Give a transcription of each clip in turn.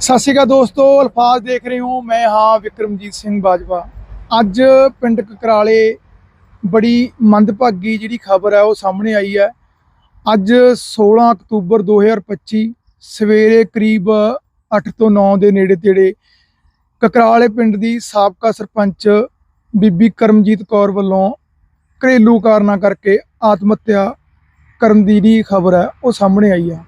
ਸਤਿ ਸ਼੍ਰੀ ਅਕਾਲ ਦੋਸਤੋ, ਅਲਫਾਜ਼ ਦੇਖ ਰਹੇ ਹੋ। ਮੈਂ ਹਾਂ ਵਿਕਰਮਜੀਤ ਸਿੰਘ ਬਾਜਵਾ। ਅੱਜ ਪਿੰਡ ਕਕਰਾਲੇ ਬੜੀ ਮੰਦਭਾਗੀ ਜਿਹੜੀ ਖਬਰ ਹੈ ਉਹ ਸਾਹਮਣੇ ਆਈ ਹੈ। ਅੱਜ 16 ਅਕਤੂਬਰ 2025 ਸਵੇਰੇ ਕਰੀਬ 8 ਤੋਂ 9 ਦੇ ਨੇੜੇ ਤੇੜੇ ਕਕਰਾਲੇ ਪਿੰਡ ਦੀ ਸਾਬਕਾ ਸਰਪੰਚ ਬੀਬੀ ਕਰਮਜੀਤ ਕੌਰ ਵੱਲੋਂ ਘਰੇਲੂ ਕਾਰਨਾਂ ਕਰਕੇ ਆਤਮ ਹੱਤਿਆ ਕਰਨ ਦੀ ਜਿਹੜੀ ਖਬਰ ਹੈ, ਉਹ ਸਾਹਮਣੇ ਆਈ ਹੈ।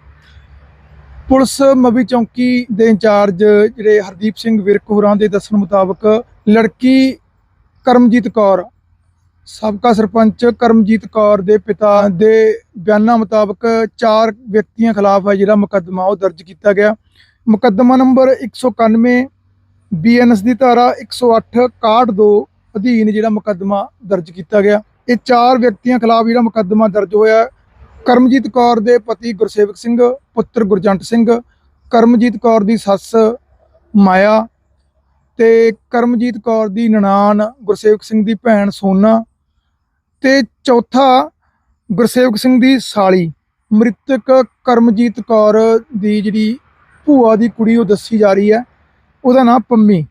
ਪੁਲਿਸ ਮਵੀ ਚੌਂਕੀ ਦੇ ਇੰਚਾਰਜ ਜਿਹੜੇ ਹਰਦੀਪ ਸਿੰਘ ਵਿਰਕ ਹੋਰਾਂ ਦੇ ਦੱਸਣ ਮੁਤਾਬਕ ਲੜਕੀ ਕਰਮਜੀਤ ਕੌਰ, ਸਾਬਕਾ ਸਰਪੰਚ ਕਰਮਜੀਤ ਕੌਰ ਦੇ ਪਿਤਾ ਦੇ ਬਿਆਨਾਂ ਮੁਤਾਬਕ ਚਾਰ ਵਿਅਕਤੀਆਂ ਖਿਲਾਫ ਹੈ ਜਿਹੜਾ ਮੁਕੱਦਮਾ ਉਹ ਦਰਜ ਕੀਤਾ ਗਿਆ। ਮੁਕੱਦਮਾ ਨੰਬਰ 191 ਬੀਐਨਐਸ ਦੀ ਧਾਰਾ 108 62 ਅਧੀਨ ਜਿਹੜਾ ਮੁਕੱਦਮਾ ਦਰਜ ਕੀਤਾ ਗਿਆ। ਇਹ ਚਾਰ ਵਿਅਕਤੀਆਂ ਖਿਲਾਫ ਜਿਹੜਾ ਮੁਕੱਦਮਾ ਦਰਜ ਹੋਇਆ ਕਰਮਜੀਤ ਕੌਰ ਦੇ ਪਤੀ ਗੁਰਸੇਵਕ ਸਿੰਘ, ਪੁੱਤਰ ਗੁਰਜੰਟ ਸਿੰਘ, ਕਰਮਜੀਤ ਕੌਰ ਦੀ ਸੱਸ ਮਾਇਆ ਤੇ ਕਰਮਜੀਤ ਕੌਰ ਦੀ ਨਨਾਣ ਗੁਰਸੇਵਕ ਸਿੰਘ ਦੀ ਭੈਣ ਸੋਨਾ ਤੇ ਚੌਥਾ ਗੁਰਸੇਵਕ ਸਿੰਘ ਦੀ ਸਾਲੀ। ਮ੍ਰਿਤਕ ਕਰਮਜੀਤ ਕੌਰ ਦੀ ਜਿਹੜੀ ਭੂਆ ਦੀ ਕੁੜੀ ਉਹ ਦੱਸੀ ਜਾ ਰਹੀ ਹੈ। ਉਹਦਾ ਨਾਮ ਪੰਮੀ।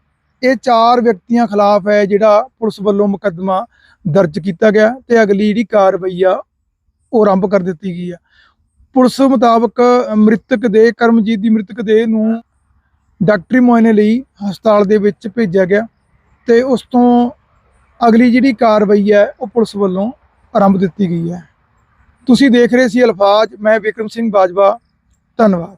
ਇਹ ਚਾਰ ਵਿਅਕਤੀਆਂ ਖਿਲਾਫ ਹੈ ਜਿਹੜਾ ਪੁਲਿਸ ਵੱਲੋਂ ਮੁਕੱਦਮਾ ਦਰਜ ਕੀਤਾ ਗਿਆ ਤੇ ਅਗਲੀ ਜਿਹੜੀ ਕਾਰਵਾਈ ਆ ਉਹ ਆਰੰਭ ਕਰ ਦਿੱਤੀ ਗਈ ਆ। ਪੁਲਿਸ ਮੁਤਾਬਕ ਮ੍ਰਿਤਕ ਦੇ, ਕਰਮਜੀਤ ਦੀ ਮ੍ਰਿਤਕ ਦੇ ਨੂੰ ਡਾਕਟਰੀ ਮੁਆਇਨੇ ਲਈ ਹਸਪਤਾਲ ਦੇ ਵਿੱਚ ਭੇਜਿਆ ਗਿਆ ਤੇ ਉਸ ਤੋਂ ਅਗਲੀ ਜਿਹੜੀ ਕਾਰਵਾਈ ਹੈ, ਉਹ ਪੁਲਿਸ ਵੱਲੋਂ ਆਰੰਭ ਦਿੱਤੀ ਗਈ ਹੈ। ਤੁਸੀਂ ਦੇਖ ਰਹੇ ਸੀ ਅਲਫਾਜ਼, ਮੈਂ ਵਿਕਰਮ ਸਿੰਘ ਬਾਜਵਾ, ਧੰਨਵਾਦ।